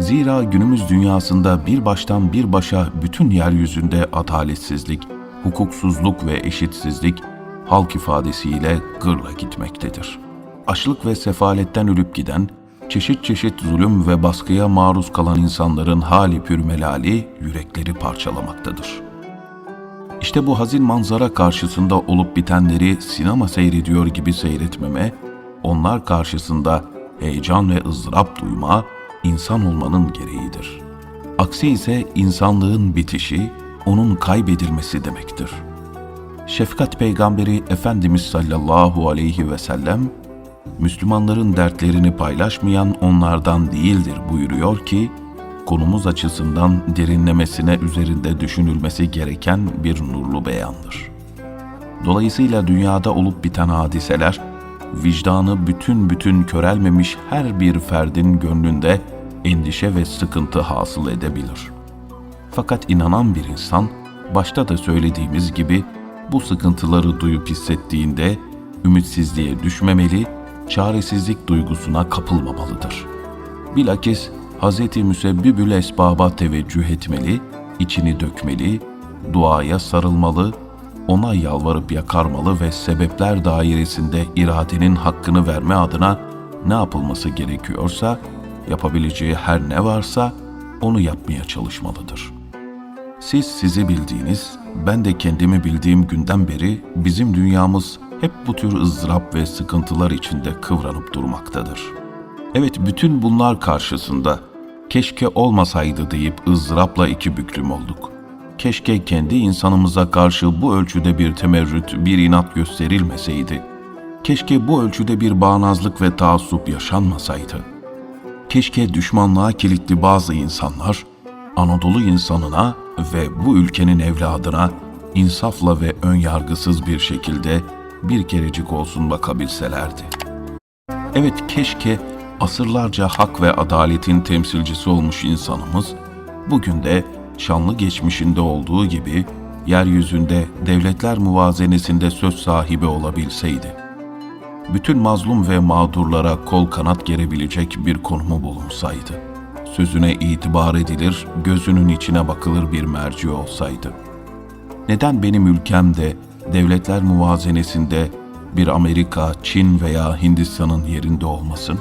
Zira günümüz dünyasında bir baştan bir başa bütün yeryüzünde adaletsizlik, hukuksuzluk ve eşitsizlik halk ifadesiyle gırla gitmektedir. Açlık ve sefaletten ölüp giden, çeşit çeşit zulüm ve baskıya maruz kalan insanların hali pürmelali yürekleri parçalamaktadır. İşte bu hazin manzara karşısında olup bitenleri sinema seyrediyor gibi seyretmeme, onlar karşısında heyecan ve ızdırap duyma, insan olmanın gereğidir. Aksi ise insanlığın bitişi, onun kaybedilmesi demektir. Şefkat peygamberi Efendimiz sallallahu aleyhi ve sellem, Müslümanların dertlerini paylaşmayan onlardan değildir buyuruyor ki, konumuz açısından derinlemesine üzerinde düşünülmesi gereken bir nurlu beyandır. Dolayısıyla dünyada olup biten hadiseler, vicdanı bütün bütün körelmemiş her bir ferdin gönlünde endişe ve sıkıntı hasıl edebilir. Fakat inanan bir insan, başta da söylediğimiz gibi bu sıkıntıları duyup hissettiğinde ümitsizliğe düşmemeli, çaresizlik duygusuna kapılmamalıdır. Bilakis Hz. Müsebbibül Esbab'a teveccüh etmeli, içini dökmeli, duaya sarılmalı, ona yalvarıp yakarmalı ve sebepler dairesinde iradenin hakkını verme adına ne yapılması gerekiyorsa, yapabileceği her ne varsa onu yapmaya çalışmalıdır. Siz sizi bildiğiniz, ben de kendimi bildiğim günden beri bizim dünyamız hep bu tür ızdırap ve sıkıntılar içinde kıvranıp durmaktadır. Evet bütün bunlar karşısında keşke olmasaydı deyip ızdırapla iki büklüm olduk. Keşke kendi insanımıza karşı bu ölçüde bir temerrüt, bir inat gösterilmeseydi. Keşke bu ölçüde bir bağnazlık ve taassup yaşanmasaydı. Keşke düşmanlığa kilitli bazı insanlar Anadolu insanına ve bu ülkenin evladına insafla ve önyargısız bir şekilde bir kerecik olsun bakabilselerdi. Evet keşke asırlarca hak ve adaletin temsilcisi olmuş insanımız bugün de şanlı geçmişinde olduğu gibi yeryüzünde devletler muvazenesinde söz sahibi olabilseydi. Bütün mazlum ve mağdurlara kol kanat gerebilecek bir konumu bulunsaydı. Sözüne itibar edilir, gözünün içine bakılır bir merci olsaydı. Neden benim ülkemde devletler muvazenesinde bir Amerika, Çin veya Hindistan'ın yerinde olmasın?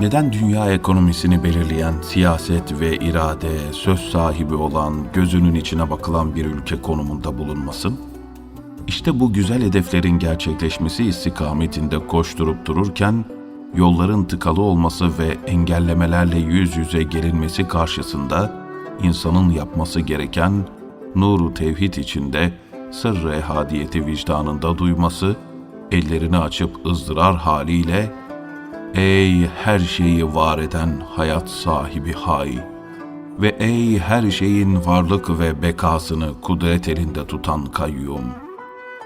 Neden dünya ekonomisini belirleyen siyaset ve irade, söz sahibi olan, gözünün içine bakılan bir ülke konumunda bulunmasın? İşte bu güzel hedeflerin gerçekleşmesi istikametinde koşturup dururken, yolların tıkalı olması ve engellemelerle yüz yüze gelinmesi karşısında insanın yapması gereken nuru tevhid içinde sırrı ehadiyeti vicdanında duyması, ellerini açıp ızdırar haliyle Ey her şeyi var eden hayat sahibi hay ve ey her şeyin varlık ve bekasını kudret elinde tutan kayyum.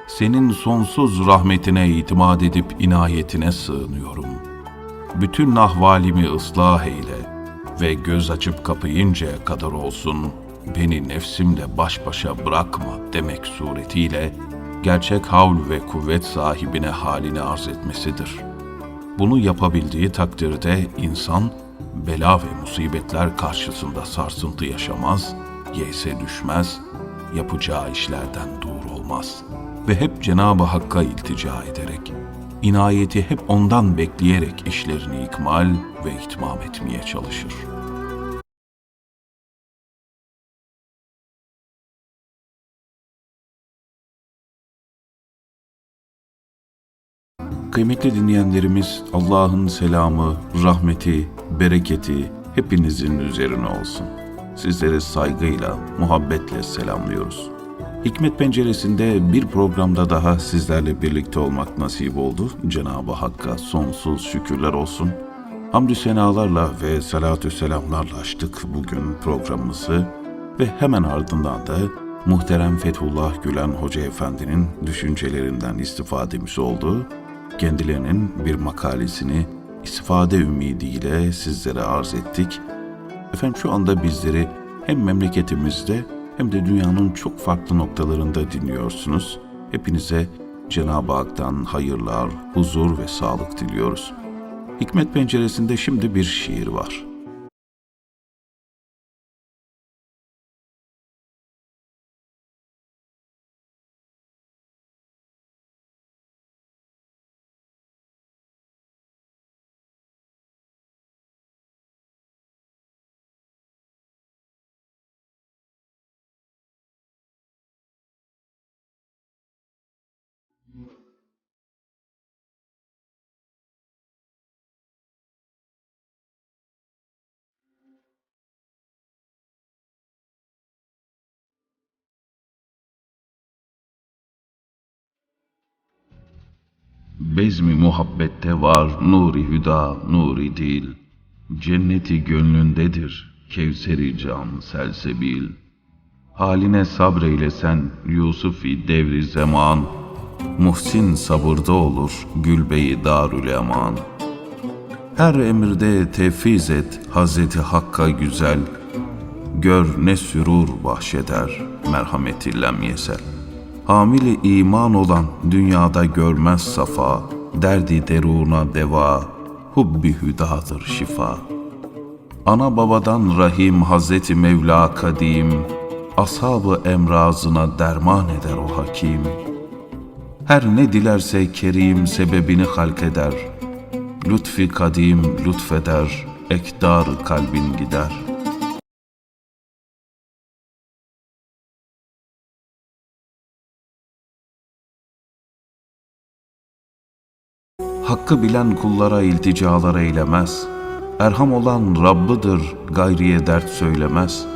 Senin sonsuz rahmetine itimat edip inayetine sığınıyorum. Bütün ahvalimi ıslah eyle ve göz açıp kapayıncaya kadar olsun beni nefsimle baş başa bırakma demek suretiyle gerçek havl ve kuvvet sahibine halini arz etmesidir.'' Bunu yapabildiği takdirde insan bela ve musibetler karşısında sarsıntı yaşamaz, yeyse düşmez, yapacağı işlerden dur olmaz ve hep Cenab-ı Hakk'a iltica ederek, inayeti hep ondan bekleyerek işlerini ikmal ve itmam etmeye çalışır. Kıymetli dinleyenlerimiz Allah'ın selamı, rahmeti, bereketi hepinizin üzerine olsun. Sizleri saygıyla, muhabbetle selamlıyoruz. Hikmet Penceresi'nde bir programda daha sizlerle birlikte olmak nasip oldu. Cenab-ı Hakk'a sonsuz şükürler olsun. Hamdü senalarla ve salatü selamlarla açtık bugün programımızı ve hemen ardından da muhterem Fethullah Gülen Hoca Efendi'nin düşüncelerinden istifademiz oldu kendilerinin bir makalesini istifade ümidiyle sizlere arz ettik. Efendim şu anda bizleri hem memleketimizde hem de dünyanın çok farklı noktalarında dinliyorsunuz. Hepinize Cenab-ı Hak'tan hayırlar, huzur ve sağlık diliyoruz. Hikmet penceresinde şimdi bir şiir var. Bezmi muhabbette var nuri hüda, nuri dil. Cenneti gönlündedir, kevseri can, selsebil. Haline sabreyle sen, Yusufi devri zaman. Muhsin sabırda olur, gülbeyi darül eman. Her emirde tevfiz et, Hazreti Hakk'a güzel. Gör ne sürur bahşeder, merhameti lem yesel. Hamili iman olan dünyada görmez safa, derdi deruna deva, hubbi hüdadır şifa. Ana babadan Rahim Hazreti Mevla kadim, ashabı emrazına derman eder o hakim. Her ne dilerse kerim sebebini halk eder, lütfi kadim lütfeder, ekdar kalbin gider.'' Hakkı bilen kullara ilticalar eylemez. Erham olan Rabbıdır, gayriye dert söylemez.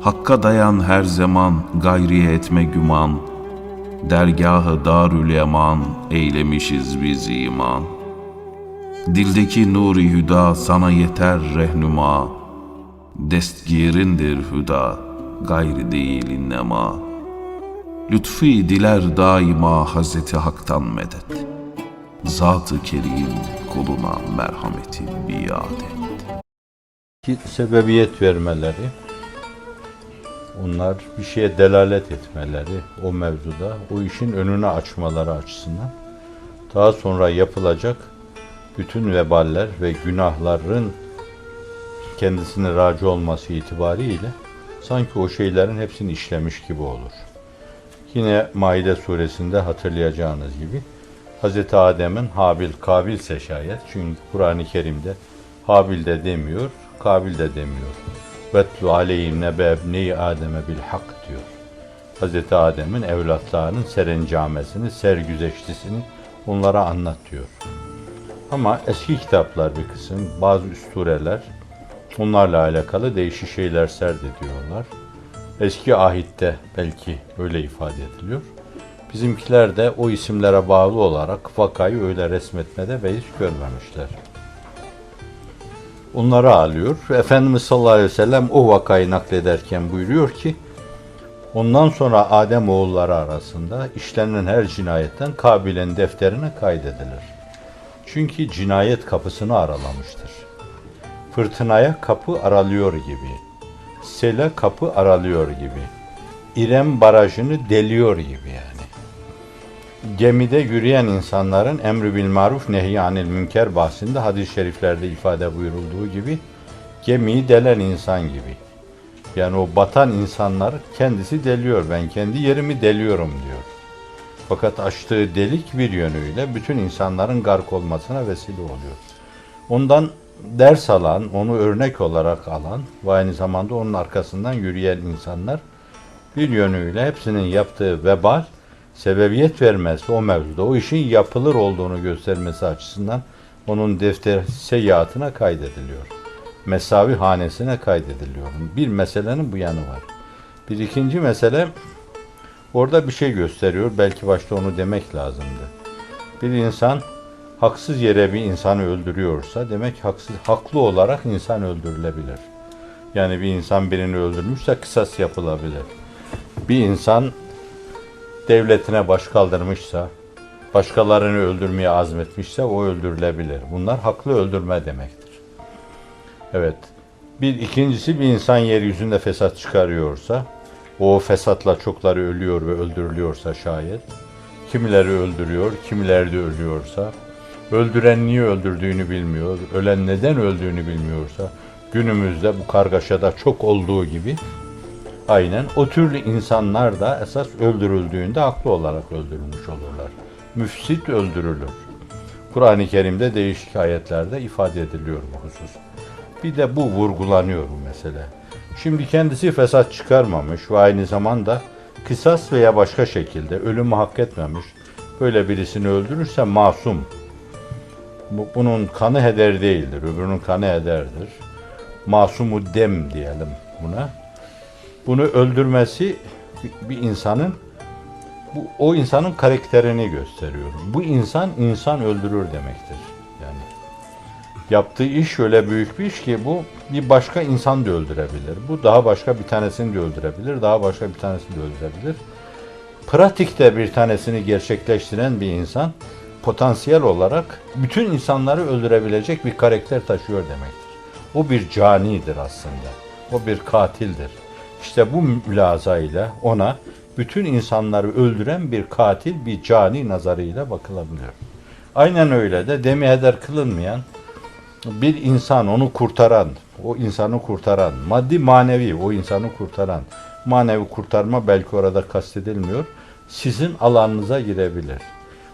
Hakka dayan her zaman, gayriye etme güman. Dergahı darül eman, eylemişiz biz iman. Dildeki nuri hüda sana yeter rehnuma. Destgirindir hüda, gayri değil innema. Lütfi diler daima Hazreti Hak'tan medet.'' Zat-ı Kerim kuluna merhameti biat et. Ki sebebiyet vermeleri, onlar bir şeye delalet etmeleri o mevzuda, o işin önünü açmaları açısından daha sonra yapılacak bütün veballer ve günahların kendisine raci olması itibariyle sanki o şeylerin hepsini işlemiş gibi olur. Yine Maide suresinde hatırlayacağınız gibi Hz. Adem'in Habil Kabilse şayet çünkü Kur'an-ı Kerim'de Habil de demiyor, Kabil de demiyor. Vetlu aleyhim nebe ebneyi Adem'e bil hak diyor. Hz. Adem'in evlatlarının serencamesini, sergüzeştisini onlara anlat diyor. Ama eski kitaplar bir kısım, bazı üstureler onlarla alakalı değişik şeyler serdediyorlar. Eski ahitte belki öyle ifade ediliyor. Bizimkiler de o isimlere bağlı olarak vakayı öyle resmetmede beis görmemişler. Onları alıyor. Efendimiz sallallahu aleyhi ve sellem o vakayı naklederken buyuruyor ki Ondan sonra Adem oğulları arasında işlenen her cinayetten Kabil'in defterine kaydedilir. Çünkü cinayet kapısını aralamıştır. Fırtınaya kapı aralıyor gibi. Sele kapı aralıyor gibi. İrem barajını deliyor gibi yani. Gemide yürüyen insanların emri bil maruf nehy anil münker bahsinde hadis-i şeriflerde ifade buyurulduğu gibi gemiyi delen insan gibi. Yani o batan insanlar kendisi deliyor. Ben kendi yerimi deliyorum diyor. Fakat açtığı delik bir yönüyle bütün insanların gark olmasına vesile oluyor. Ondan ders alan, onu örnek olarak alan ve aynı zamanda onun arkasından yürüyen insanlar bir yönüyle hepsinin yaptığı vebal sebebiyet vermesi o mevzuda o işin yapılır olduğunu göstermesi açısından onun defter seyyatına kaydediliyor mesavi hanesine kaydediliyor. Bir meselenin bu yanı var. Bir ikinci mesele orada bir şey gösteriyor. Belki başta onu demek lazımdı. Bir insan haksız yere bir insanı öldürüyorsa demek haksız haklı olarak insan öldürülebilir. Yani bir insan birini öldürmüşse kısas yapılabilir. Bir insan devletine baş kaldırmışsa, başkalarını öldürmeye azmetmişse o öldürülebilir. Bunlar haklı öldürme demektir. Evet. Bir ikincisi bir insan yeryüzünde fesat çıkarıyorsa, o fesatla çokları ölüyor ve öldürülüyorsa şayet, kimileri öldürüyor, kimileri de ölüyorsa, öldüren niye öldürdüğünü bilmiyor, ölen neden öldüğünü bilmiyorsa, günümüzde bu kargaşada çok olduğu gibi, aynen o türlü insanlar da esas öldürüldüğünde haklı olarak öldürülmüş olurlar. Müfsit öldürülür. Kur'an-ı Kerim'de değişik ayetlerde ifade ediliyor bu husus. Bir de bu vurgulanıyor bu mesele. Şimdi kendisi fesat çıkarmamış ve aynı zamanda kısas veya başka şekilde ölümü hak etmemiş. Böyle birisini öldürürse masum. Bu, bunun kanı heder değildir. Öbürünün kanı hederdir. Masumu dem diyelim buna. Bunu öldürmesi bir- insanın bu o insanın karakterini gösteriyor. Bu insan insan öldürür demektir. Yani yaptığı iş öyle büyük bir iş ki bu bir başka insan da öldürebilir. Bu daha başka bir tanesini de öldürebilir. Daha başka bir tanesini de öldürebilir. Pratikte bir tanesini gerçekleştiren bir insan potansiyel olarak bütün insanları öldürebilecek bir karakter taşıyor demektir. O bir canidir aslında. O bir katildir. İşte bu mülazayla ona bütün insanları öldüren bir katil, bir cani nazarıyla bakılabilir. Aynen öyle de demi heder kılınmayan bir insan onu kurtaran, o insanı kurtaran, maddi manevi o insanı kurtaran, manevi kurtarma belki orada kastedilmiyor, sizin alanınıza girebilir.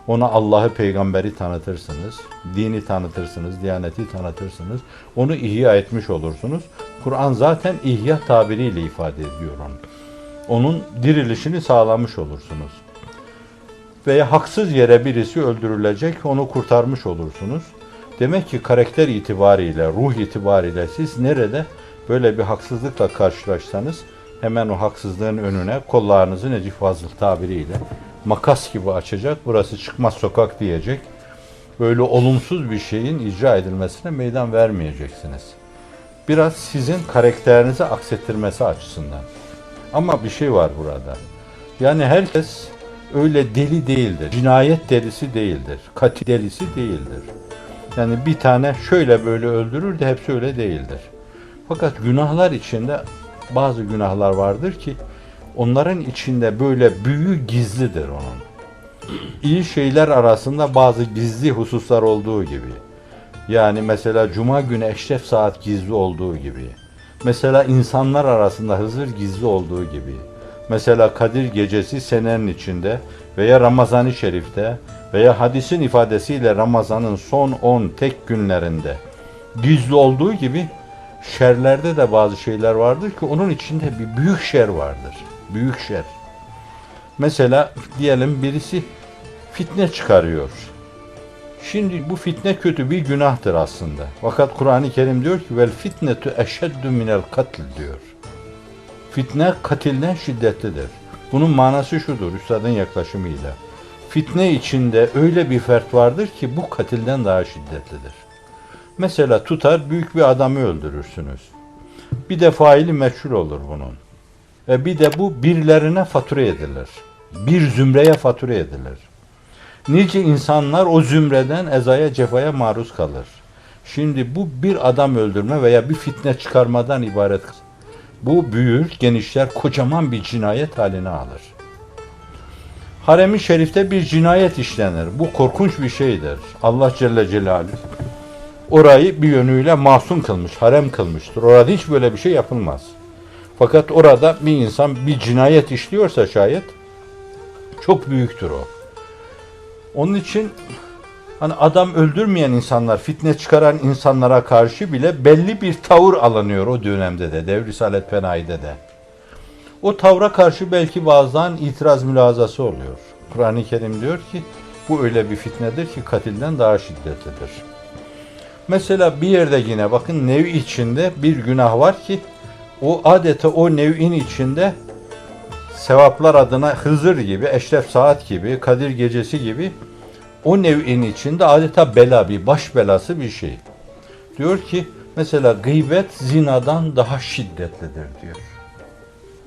Ona Allah'ı peygamberi tanıtırsınız, dini tanıtırsınız, diyaneti tanıtırsınız, onu ihya etmiş olursunuz. Kur'an zaten ihya tabiriyle ifade ediyor onu. Onun dirilişini sağlamış olursunuz veya haksız yere birisi öldürülecek, onu kurtarmış olursunuz. Demek ki karakter itibariyle, ruh itibariyle siz nerede böyle bir haksızlıkla karşılaşsanız hemen o haksızlığın önüne kollarınızı Necip Fazıl tabiriyle makas gibi açacak, burası çıkmaz sokak diyecek. Böyle olumsuz bir şeyin icra edilmesine meydan vermeyeceksiniz. Biraz sizin karakterinizi aksettirmesi açısından. Ama bir şey var burada. Yani herkes öyle deli değildir. Cinayet delisi değildir. Katil delisi değildir. Yani bir tane şöyle böyle öldürür de hepsi öyle değildir. Fakat günahlar içinde bazı günahlar vardır ki onların içinde böyle büyü gizlidir onun. İyi şeyler arasında bazı gizli hususlar olduğu gibi. Yani mesela cuma günü eşref saat gizli olduğu gibi. Mesela insanlar arasında Hızır gizli olduğu gibi. Mesela Kadir gecesi senenin içinde veya Ramazan-ı Şerif'te veya hadisin ifadesiyle Ramazan'ın son 10 tek günlerinde gizli olduğu gibi şerlerde de bazı şeyler vardır ki onun içinde bir büyük şer vardır. Büyük şer. Mesela diyelim birisi fitne çıkarıyor. Şimdi bu fitne kötü bir günahtır aslında. Fakat Kur'an-ı Kerim diyor ki vel fitnetu eşeddu minel katl diyor. Fitne katilden şiddetlidir. Bunun manası şudur üstadın yaklaşımıyla. Fitne içinde öyle bir fert vardır ki bu katilden daha şiddetlidir. Mesela tutar büyük bir adamı öldürürsünüz. Bir de faili meçhul olur bunun. Ve bir de bu birilerine fatura edilir. Bir zümreye fatura edilir. Nice insanlar o zümreden ezaya cefaya maruz kalır. Şimdi bu bir adam öldürme veya bir fitne çıkarmadan ibaret. Bu büyür, genişler, kocaman bir cinayet haline alır. Harem-i Şerif'te bir cinayet işlenir. Bu korkunç bir şeydir. Allah Celle Celaluhu orayı bir yönüyle masum kılmış, harem kılmıştır. Orada hiç böyle bir şey yapılmaz. Fakat orada bir insan bir cinayet işliyorsa şayet çok büyüktür o. Onun için hani adam öldürmeyen insanlar, fitne çıkaran insanlara karşı bile belli bir tavır alınıyor o dönemde de, Devri Risalet Fenayi'de de. O tavra karşı belki bazen itiraz mülazası oluyor. Kur'an-ı Kerim diyor ki bu öyle bir fitnedir ki katilden daha şiddetlidir. Mesela bir yerde yine bakın nev içinde bir günah var ki o adeta o nev'in içinde sevaplar adına Hızır gibi, Eşref Saat gibi, Kadir Gecesi gibi o nev'in içinde adeta bela, bir baş belası bir şey. Diyor ki mesela gıybet zinadan daha şiddetlidir diyor.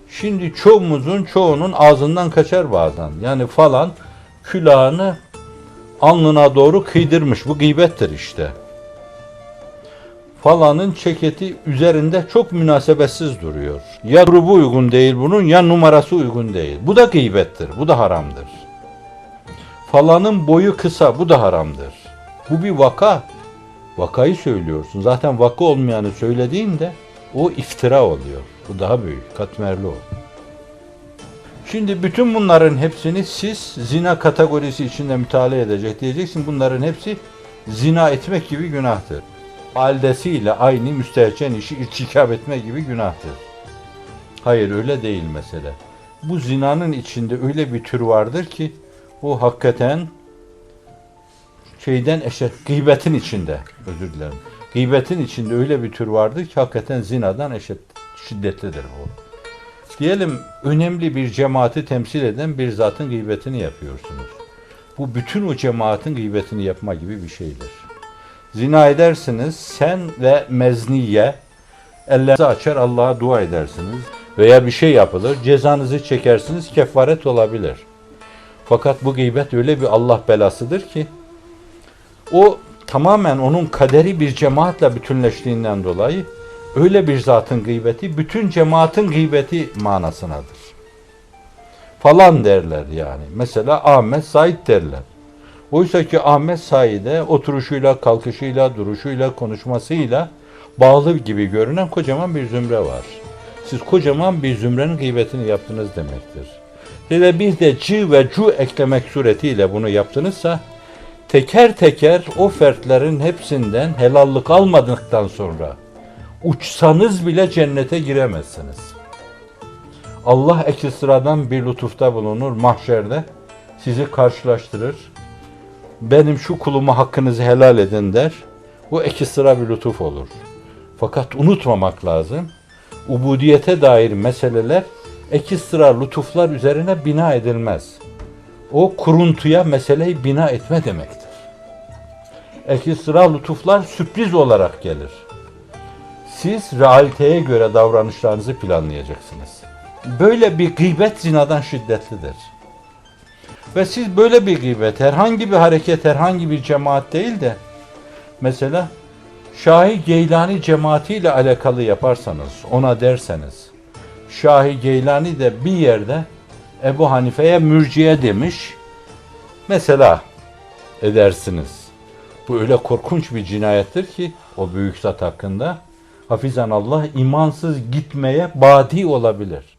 Şimdi çoğumuzun çoğunun ağzından kaçar bazen. Yani falan külahını alnına doğru kıydırmış. Bu gıybettir işte. Falanın ceketi üzerinde çok münasebetsiz duruyor. Ya grubu uygun değil bunun ya numarası uygun değil. Bu da gıybettir. Bu da haramdır. Falanın boyu kısa. Bu da haramdır. Bu bir vaka. Vakayı söylüyorsun. Zaten vaka olmayanı söylediğinde o iftira oluyor. Bu daha büyük. Katmerli o. Şimdi bütün bunların hepsini siz zina kategorisi içinde mütalaa edecek diyeceksin. Bunların hepsi zina etmek gibi günahtır. Aldesiyle aynı müstehcen işi irtikap etme gibi günahtır. Hayır öyle değil mesele. Bu zinanın içinde öyle bir tür vardır ki o hakikaten şeyden eşit, gıybetin içinde, özür dilerim. Gıybetin içinde öyle bir tür vardır ki hakikaten zinadan eşit, şiddetlidir bu. Diyelim önemli bir cemaati temsil eden bir zatın gıybetini yapıyorsunuz. Bu bütün o cemaatin gıybetini yapma gibi bir şeydir. Zina edersiniz, sen ve mezniye ellerinizi açar Allah'a dua edersiniz veya bir şey yapılır, cezanızı çekersiniz, kefaret olabilir. Fakat bu gıybet öyle bir Allah belasıdır ki o tamamen onun kaderi bir cemaatle bütünleştiğinden dolayı öyle bir zatın gıybeti bütün cemaatin gıybeti manasınadır. Falan derler yani. Mesela Ahmet Said derler. Oysa ki Ahmet Said'e oturuşuyla, kalkışıyla, duruşuyla, konuşmasıyla bağlı gibi görünen kocaman bir zümre var. Siz kocaman bir zümrenin gıybetini yaptınız demektir. Hele bir de c ve cu eklemek suretiyle bunu yaptınızsa teker teker o fertlerin hepsinden helallik almadıktan sonra uçsanız bile cennete giremezsiniz. Allah eki sıradan bir lütufta bulunur mahşerde. Sizi karşılaştırır. Benim şu kuluma hakkınızı helal edin der. Bu eki sıra bir lütuf olur. Fakat unutmamak lazım. Ubudiyete dair meseleler eki sıra lütuflar üzerine bina edilmez. O kuruntuya meseleyi bina etme demektir. Eki sıra lütuflar sürpriz olarak gelir. Siz realiteye göre davranışlarınızı planlayacaksınız. Böyle bir gıybet zinadan şiddetlidir. Ve siz böyle bir gıybet, herhangi bir hareket, herhangi bir cemaat değil de mesela Şahi Geylani cemaatiyle alakalı yaparsanız, ona derseniz, Şahi Geylani de bir yerde Ebu Hanife'ye mürciye demiş, mesela edersiniz. Bu öyle korkunç bir cinayettir ki o büyük zat hakkında hafizan Allah imansız gitmeye badi olabilir.